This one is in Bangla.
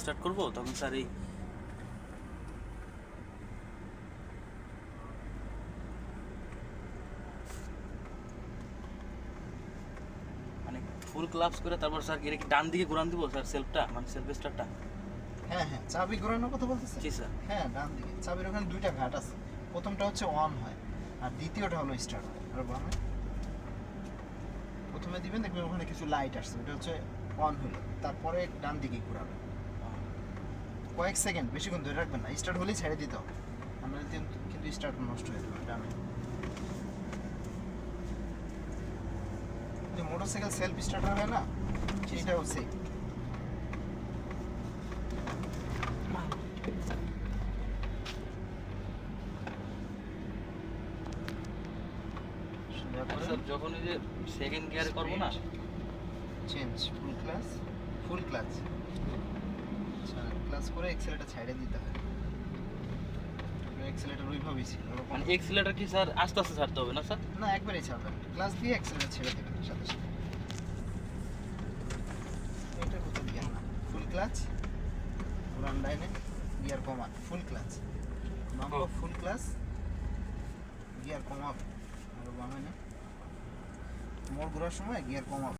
স্টার্ট করব? তখন স্যার এই মানে ফুল ক্লাপস করে তারপর স্যার এটা কি ডান দিকে ঘুরান দিব স্যার সেলফটা মানে সেলফ স্টার্টটা হ্যাঁ হ্যাঁ চাবি ঘোরানোর কথা বলতেছে জি স্যার। হ্যাঁ ডান দিকে। চাবির ওখানে দুইটা ঘাট আছে। প্রথমটা হচ্ছে অন হয় আর দ্বিতীয়টা হলো স্টার্ট হয়। আর বামে প্রথমে দিবেন দেখবেন ওখানে কিছু লাইট আসছে। ওটা হচ্ছে অন হলো। তারপরে ডান দিকে ঘোরাবে কয়েক সেকেন্ড বেশিক্ষণ ধরে রাখবেন না। স্টার্ট হলেই ছেড়ে দিতে হবে। আমরা কিন্তু স্টার্ট নষ্ট হয়ে যাবে ডানে যে মোটরসাইকেল সেলফ স্টার্টার হয় না সেটাও সেম স্যার যখন এই যে সেকেন্ড গিয়ারে করব না? Change full class full clutch আচ্ছা ক্লাস করে এক্সেলেটার ছেড়ে দিতে হয়। এক্সেলেটার ওইভাবেই ছিল মানে এক্সিলেটার কি স্যার আস্তে আস্তে ছাড়তে হবে না স্যার? না একবারেই ছাড়বেন। ক্লাস দিয়ে এক্সেলেটার ছেড়ে দেবেন সাথে সাথে। এটা কোথাও গিয়ার না ফুল ক্লাচ পুরান লাইনে গিয়ার কমান full clutch number full class gear কমাবে আর বামে না মোড় ঘোরার সময় গিয়ার কমাবে